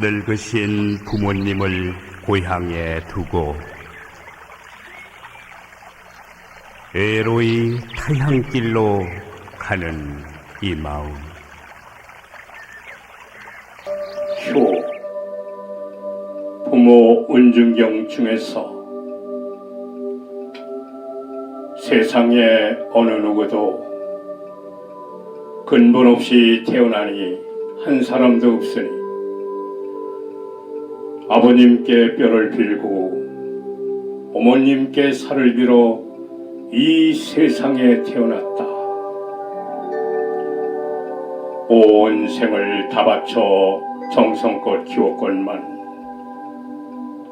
늙으신 부모님을 고향에 두고 애로이 타향길로 가는 이 마음. 효 부모 은중경 중에서 세상에 어느 누구도 근본 없이 태어나니 한 사람도 없으니 아버님께 뼈를 빌고 어머님께 살을 빌어 이 세상에 태어났다. 온 생을 다 바쳐 정성껏 키웠건만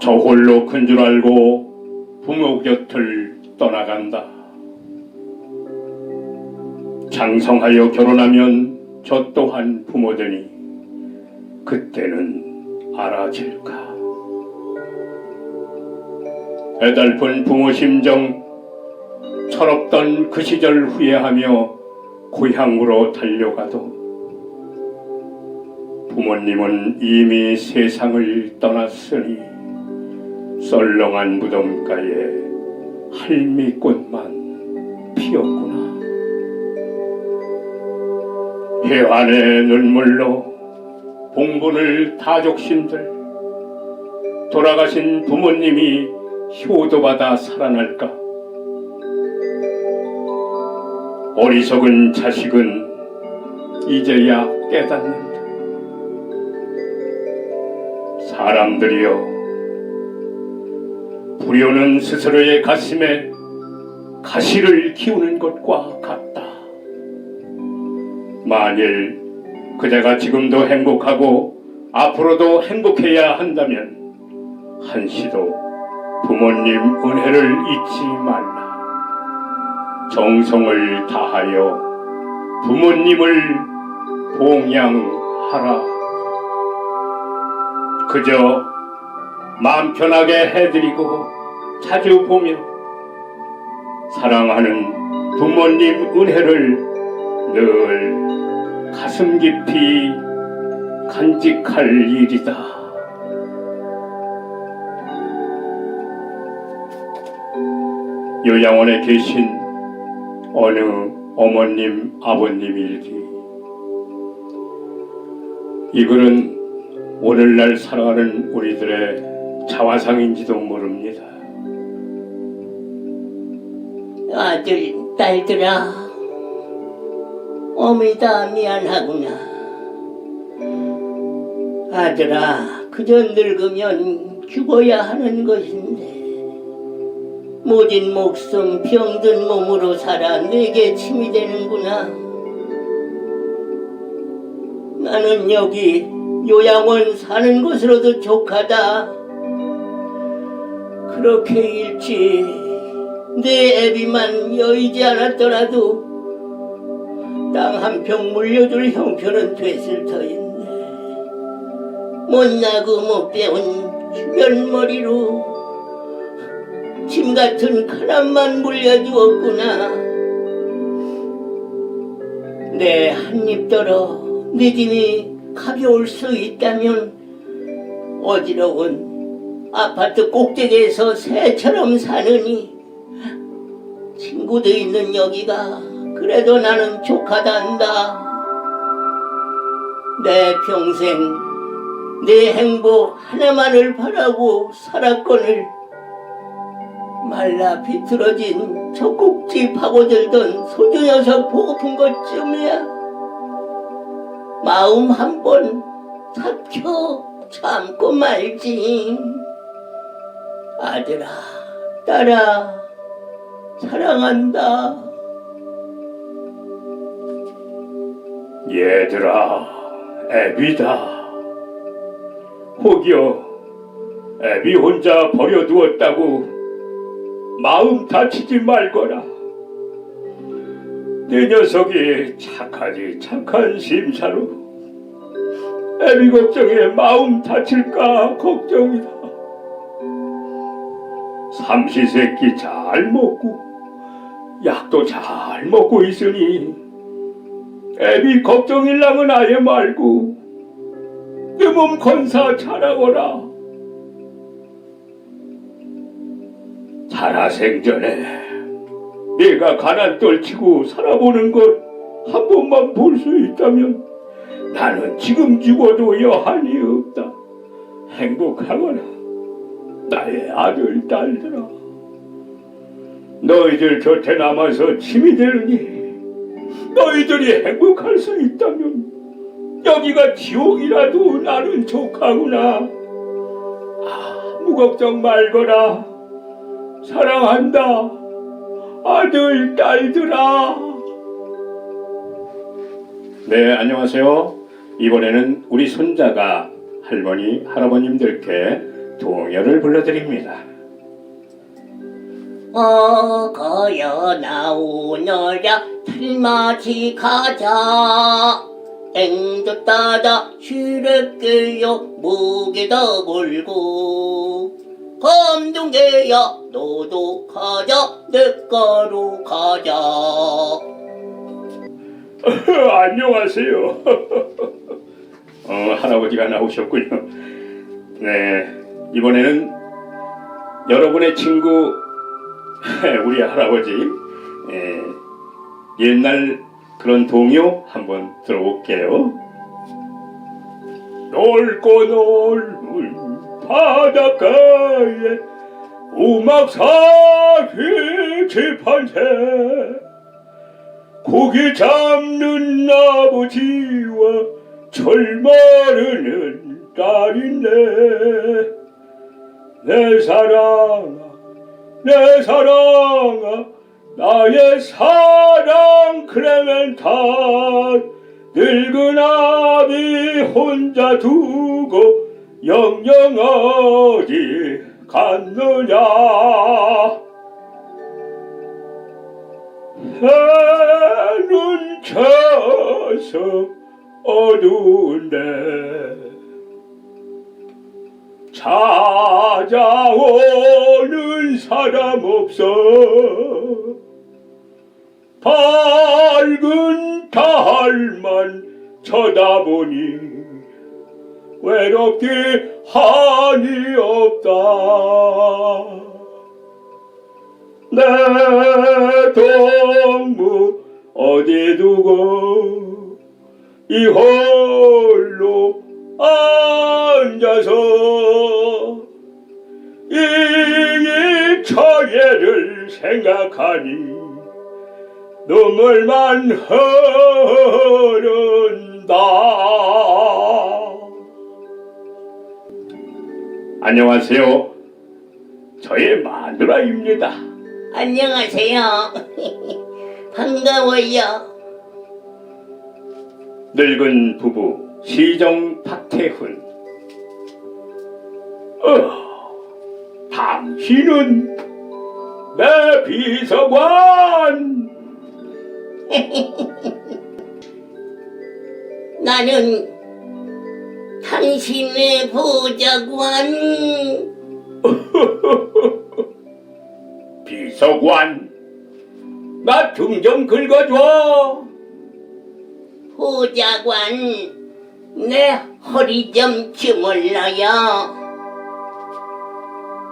저 홀로 큰 줄 알고 부모 곁을 떠나간다. 장성하여 결혼하면 저 또한 부모되니 그때는 알아질까. 애달픈 부모 심정 철없던 그 시절 후회하며 고향으로 달려가도 부모님은 이미 세상을 떠났으니 썰렁한 무덤가에 할미꽃만 피었구나. 해환의 눈물로 봉분을 타족신들 돌아가신 부모님이 효도받아 살아날까? 어리석은 자식은 이제야 깨닫는다. 사람들이여 불효는 스스로의 가슴에 가시를 키우는 것과 같다. 만일 그대가 지금도 행복하고 앞으로도 행복해야 한다면 한시도 부모님 은혜를 잊지 말라. 정성을 다하여 부모님을 봉양하라. 그저 마음 편하게 해드리고 자주 보며 사랑하는 부모님 은혜를 늘 가슴 깊이 간직할 일이다. 요양원에 계신 어느 어머님, 아버님 일기. 이 글은 오늘날 살아가는 우리들의 자화상인지도 모릅니다. 아들, 딸들아, 어미다 미안하구나. 아들아, 그저 늙으면 죽어야 하는 것인데, 모진 목숨 병든 몸으로 살아 내게 침이 되는구나. 나는 여기 요양원 사는 것으로도 족하다. 그렇게 일찍 내 애비만 여의지 않았더라도 땅 한 평 물려줄 형편은 됐을 터인데 못나고 못 배운 주변머리로 짐 같은 카람만 물려주었구나 내 한입더러 네 짐이 가벼울 수 있다면 어지러운 아파트 꼭대기에서 새처럼 사느니 친구도 있는 여기가 그래도 나는 족하단다. 내 평생 내 행복 하나만을 바라고 살았거늘 말라 비틀어진 저 꼭지 파고들던 소주 녀석 보고픈 것쯤이야 마음 한 번 삭혀 참고 말지 아들아 딸아 사랑한다. 얘들아, 애비다. 혹여 애비 혼자 버려두었다고 마음 다치지 말거라. 내 녀석이 착하지 착한 심사로 애비 걱정에 마음 다칠까 걱정이다. 삼시세끼 잘 먹고 약도 잘 먹고 있으니 애비 걱정일랑은 아예 말고 내 몸 건사 잘하거라. 살아생전에 내가 가난 떨치고 살아보는 것한 번만 볼 수 있다면 나는 지금 죽어도 여한이 없다. 행복하거라. 나의 아들, 딸들아. 너희들 곁에 남아서 힘이 되느니 너희들이 행복할 수 있다면 여기가 지옥이라도 나는 족하구나. 아무 걱정 말거라. 사랑한다. 아들, 딸들아. 네, 안녕하세요. 이번에는 우리 손자가 할머니, 할아버님들께 동요를 불러드립니다. 어거여 나오너라 틀맞이 가자 앵도 따다 시래끼여 목에다 걸고 검둥개야 너도 가자 내가로 가자 안녕하세요. 어, 할아버지가 나오셨군요. 네, 이번에는 여러분의 친구 우리 할아버지 예, 옛날 그런 동요 한번 들어볼게요. 넓고 넓은 바닷가에 오막사기 재판세 고기 잡는 아버지와 철마르는 딸인데 내 사랑아 내 사랑아 나의 사랑 클레멘탄 늙은 아비 혼자 두고 영영 어디 갔느냐? 해는 져서 어두운데 찾아오는 사람 없어. 밝은 달만 쳐다보니 외롭게 한이 없다. 내 동무 어디 두고 이 홀로 앉아서 이 처예를 생각하니 눈물만 흐른다 안녕하세요. 저의 마누라입니다. 안녕하세요. 반가워요. 늙은 부부 시정 박태훈. 어, 당신은 내 비서관. 나는 당신의 보좌관. 비서관 나 등 좀 긁어줘. 보좌관 내 허리 좀 주물러요.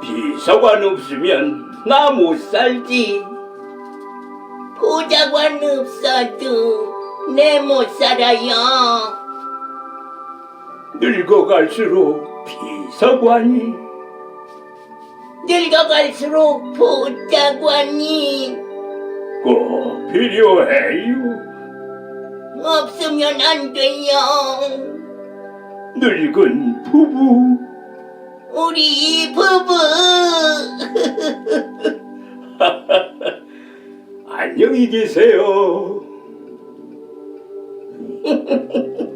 비서관 없으면 나 못 살지. 보좌관 없어도 내 못 살아요 늙어갈수록 비서관이. 늙어갈수록 보좌관이. 꼭 필요해요. 없으면 안 돼요. 늙은 부부. 우리 부부. 안녕히 계세요.